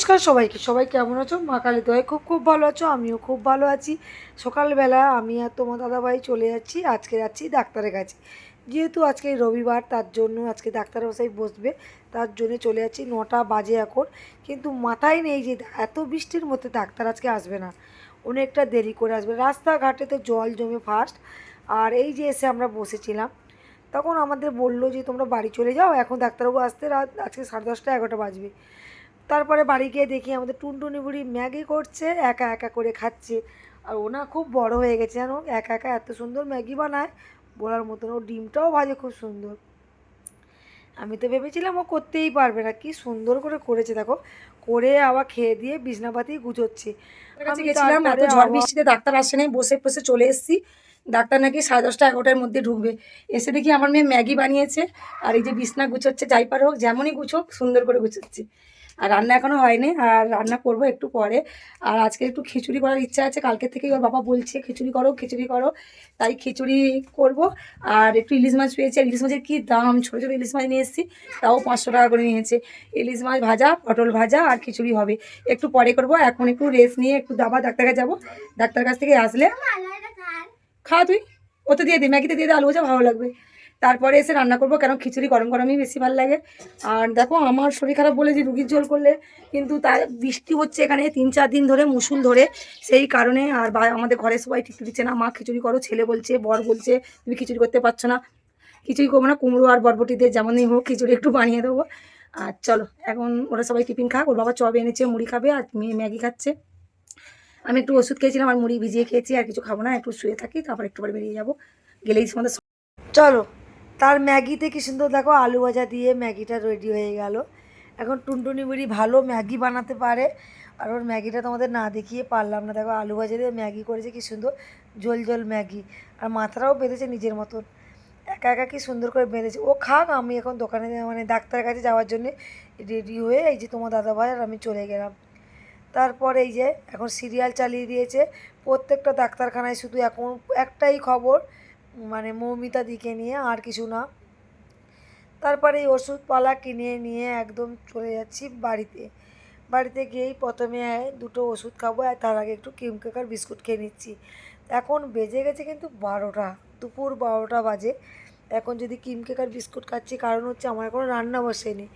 নমস্কার সবাইকে। সবাই কেমন আছো? মা কালী দয় খুব খুব ভালো আছো, আমিও খুব ভালো আছি। সকালবেলা আমি আর তোমার দাদাভাই চলে যাচ্ছি, আজকে যাচ্ছি ডাক্তারের কাছে। যেহেতু আজকে রবিবার, তার জন্য আজকে ডাক্তার মশাই বসবে, তার জন্য চলে যাচ্ছি নটা বাজে এখন। কিন্তু মাথায় নেই যে এত বৃষ্টির মধ্যে ডাক্তার আজকে আসবে না। অনেকটা দেরি করে আসবে। রাস্তাঘাটে তো জল জমে ফার্স্ট আর এই যে এসে আমরা বসেছিলাম, তখন আমাদের বলল যে তোমরা বাড়ি চলে যাও, এখন ডাক্তারবাবু আসতে রাত আজকে সাড়ে দশটা এগারোটা বাজবে। তারপরে বাড়ি গিয়ে দেখি আমাদের টুনটুনি বুড়ি ম্যাগি করছে একা একা করে খাচ্ছে। আর ওনা খুব বড় হয়ে গেছে জানো? একা একা এত সুন্দর ম্যাগি বানায় বলার মতন ও ডিমটাও ভাজে খুব সুন্দর। আমি তো ভেবেছিলাম ও করতেই পারবে না কি সুন্দর করে করেছে দেখো। করে আবার খেয়ে দিয়ে বিছনাপাতি আমি গেছিলাম এত ঝড় বৃষ্টিতে ডাক্তার আসে নাই বসে বসে চলে এসেছি। ডাক্তার নাকি সাড়ে দশটা এগারোটার মধ্যে ঢুকবে। এসে দেখি আমার মেয়ে ম্যাগি বানিয়েছে আর এই যে বিছনা গুছোচ্ছে যাইপার হোক যেমনই গুছোক সুন্দর করে গুছোচ্ছে। আর রান্না এখনও হয়নি আর রান্না করব একটু পরে। আর আজকে একটু খিচুড়ি করার ইচ্ছা আছে কালকে থেকেই ওর বাবা বলছে খিচুড়ি করো খিচুড়ি করো। তাই খিচুড়ি করব। আর একটু ইলিশ মাছ পেয়েছি আর ইলিশ মাছের কী দাম? ছোটো ছোটো ইলিশ মাছ নিয়ে এসেছি তাও পাঁচশো টাকা করে নিয়েছে ইলিশ মাছ ভাজা পটল ভাজা আর খিচুড়ি হবে। একটু পরে করব এখন একটু রেস্ট নিয়ে একটু দাবা ডাক্তার কাছে যাব। ডাক্তার কাছ থেকে আসলে খা তুই ওতে দিয়ে দে ম্যাগিতে দিয়ে দে আলু ভাজা ভালো লাগবে। তারপরে এসে রান্না করব, কেন খিচুড়ি গরম গরমই বেশি ভালো লাগে। আর দেখো, আমার শরীর খারাপ বলে যে রুগীর জল করলে, কিন্তু তার বৃষ্টি হচ্ছে এখানে তিন চার দিন ধরে মুসুল ধরে, সেই কারণে আর আমাদের ঘরে সবাই ঠিক দিচ্ছে না, মা খিচুড়ি করো, ছেলে বলছে, বর বলছে, তুমি খিচুড়ি করতে পারছ না। খিচুড়ি করব না, কুমড়ো আর বরবটি দিয়ে যেমনই হোক খিচুড়ি একটু বানিয়ে দেবো। আর চলো, এখন ওরা সবাই টিফিন খাক, ওর বাবা চপ এনেছে, মুড়ি খাবে, আর মেয়ে ম্যাগি খাচ্ছে। আমি একটু ওষুধ খেয়েছিলাম, আর মুড়ি ভিজিয়ে খেয়েছি, আর কিছু খাব না, একটু শুয়ে থাকি, তারপর একটু বেরিয়ে যাব। গেলেই তোমাদের চলো। তার ম্যাগিতে কি সুন্দর দেখো আলু ভাজা দিয়ে ম্যাগিটা রেডি হয়ে গেল। এখন টুনটুনি বুড়ি ভালো ম্যাগি বানাতে পারে। আর ওর ম্যাগিটা তোমাদের না দেখিয়ে পারলাম না। দেখো আলু ভাজা দিয়ে ম্যাগি করেছে, কি সুন্দর ঝোল ঝোল ম্যাগি। আর মাথাটাও বেঁধেছে নিজের মতন। একা একা কি সুন্দর করে বেঁধেছে। ও খাক, আমি এখন দোকানে মানে ডাক্তারের কাছে যাওয়ার জন্য রেডি হয়ে এই যে তোমার দাদাভাই আর আমি চলে গেলাম। তারপর এই যে এখন সিরিয়াল চালিয়ে দিয়েছে। প্রত্যেকটা ডাক্তারখানায় শুধু এখন একটাই খবর মানে মৌমিতা দিকে নিয়ে আর কিছু না। তারপরে এই ওষুধপালা কিনে নিয়ে একদম চলে যাচ্ছি বাড়িতে। বাড়িতে গিয়েই প্রথমে দুটো ওষুধ খাব আর তার আগে একটু ক্রিম কেকার বিস্কুট খেয়ে নিচ্ছি। এখন বেজে গেছে কিন্তু বারোটা, দুপুর বারোটা বাজে। এখন যদি ক্রিম কেকার বিস্কুট খাচ্ছি, কারণ হচ্ছে আমার কোনো রান্না বসেনি।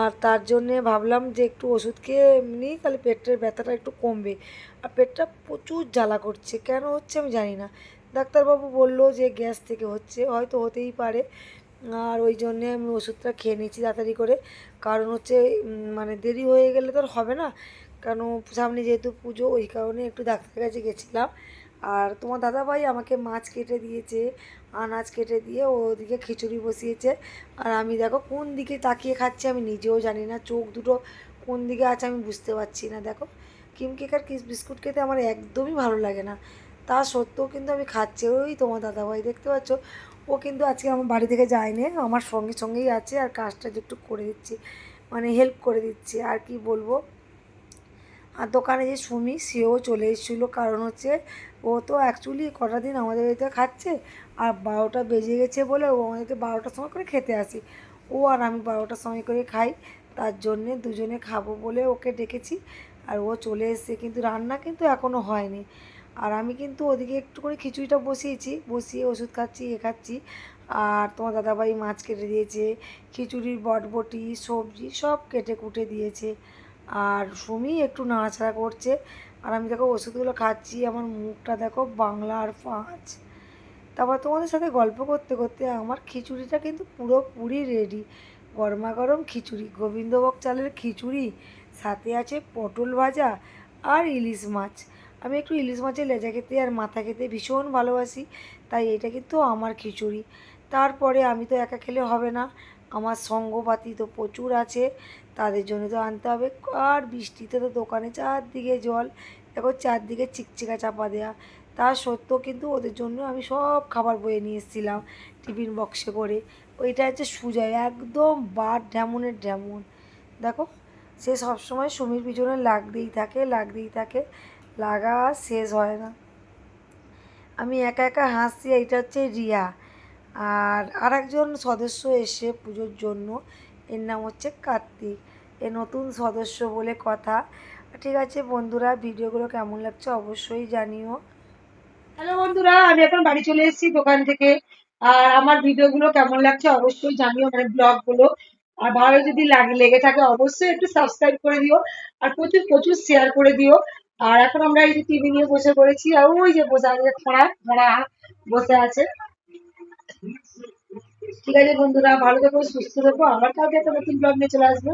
আর তার জন্যে ভাবলাম যে একটু ওষুধ খেয়ে এমনি তাহলে পেটের ব্যথাটা একটু কমবে। আর পেটটা প্রচুর জ্বালা করছে, কেন হচ্ছে আমি জানি না। ডাক্তারবাবু বলল যে গ্যাস থেকে হচ্ছে, হয়তো হতেই পারে। আর ওই জন্যে আমি ওষুধটা খেয়ে নিচ্ছি তাড়াতাড়ি করে। কারণ হচ্ছে মানে দেরি হয়ে গেলে তো আর হবে না। কেন সামনে যেহেতু পুজো, ওই কারণে একটু ডাক্তারের কাছে গেছিলাম। আর তোমার দাদাভাই আমাকে মাছ কেটে দিয়েছে, আনাজ কেটে দিয়ে ওদিকে খিচুড়ি বসিয়েছে। আর আমি দেখো কোন দিকে তাকিয়ে খাচ্ছি আমি নিজেও জানি না, চোখ দুটো কোন দিকে আছে আমি বুঝতে পারছি না। দেখো কিম কেকার কিস বিস্কুট খেতে আমার একদমই ভালো লাগে না। তা সত্ত্বেও কিন্তু আমি খাচ্ছি। ওই তোমার দাদাভাই দেখতে পাচ্ছ। ও কিন্তু আজকে আমার বাড়ি থেকে যায়নি। আমার সঙ্গে সঙ্গেই আছে আর কাজটা একটু করে দিচ্ছি মানে হেল্প করে দিচ্ছি। আর কি বলব? আর দোকানে যে সুমি, সেও চলে এসেছিল। কারণ হচ্ছে ও তো অ্যাকচুয়ালি কটা দিন আমাদের বাড়িতে খাচ্ছে আর বারোটা বেজে গেছে বলে ও আমাদেরকে বারোটার সময় করে খেতে আসি। ও আর আমি বারোটার সময় করে খাই। তার জন্যে দুজনে খাব বলে ওকে ডেকেছি। আর ও চলে এসেছে। কিন্তু রান্না কিন্তু এখনও হয়নি। আর আমি কিন্তু ওদিকে একটু করে খিচুড়িটা বসিয়েছি, বসিয়ে ওষুধ খাচ্ছি এ খাচ্ছি। আর তোমার দাদাভাই মাছ কেটে দিয়েছে, খিচুড়ির বটবটি, সবজি সব কেটে কুটে দিয়েছে। আর সুমি একটু নাড়াচাড়া করছে। আর আমি দেখো ওষুধগুলো খাচ্ছি, আমার মুখটা দেখো বাংলা আর পাঁচ। তারপর তোমাদের সাথে গল্প করতে করতে আমার খিচুড়িটা কিন্তু পুরোপুরি রেডি গরমা গরম খিচুড়ি, গোবিন্দভোগ চালের খিচুড়ি, সাথে আছে পটল ভাজা আর ইলিশ মাছ। আমি একটু ইলিশ মাছের লেজা খেতে আর মাথা খেতে ভীষণ ভালোবাসি, তাই এটা কিন্তু আমার খিচুড়ি। তারপরে আমি তো একা খেলে হবে না, আমার সঙ্গপাতি তো প্রচুর আছে, তাদের জন্য তো আনতে হবে। আর বৃষ্টিতে তো দোকানে চারদিকে জল, দেখো চারদিকে চিকচিকা চাপা দেওয়া তা সত্ত্বেও কিন্তু ওদের জন্য আমি সব খাবার বয়ে নিয়ে এসেছিলাম টিফিন বক্সে করে। ওইটা হচ্ছে সুজয়, একদম বার ঢ্যামনের ঢ্যামন দেখো, সে সবসময় সুমির পিছনে লাগতেই থাকে লাগতেই থাকে। লাগা শেষ হয় না। আমি একা একা হাসছি, এইটা হচ্ছে রিয়া। আর আরেকজন সদস্য এসে পুজোর জন্য, এর নাম হচ্ছে কার্তিক। এ নতুন সদস্য বলে কথা। ঠিক আছে বন্ধুরা, ভিডিওগুলো কেমন লাগছে অবশ্যই জানিও। হ্যালো বন্ধুরা, আমি এখন বাড়ি চলে এসেছি দোকান থেকে। আর আমার ভিডিওগুলো কেমন লাগছে অবশ্যই জানিও মানে ব্লগগুলো আর ভালো যদি লাগে, লেগে থাকে অবশ্যই একটু সাবস্ক্রাইব করে দিও। আর প্রচুর প্রচুর শেয়ার করে দিও। আর এখন আমরা এই যে টিভি নিয়ে বসে পড়েছি, আর ওই যে বসে আছে খোঁড়া খোঁড়া বসে আছে। ঠিক আছে বন্ধুরা, ভালো থেকো, সুস্থ থেকো। আবার কালকে একটা নতুন ব্লগ নিয়ে চলে আসব।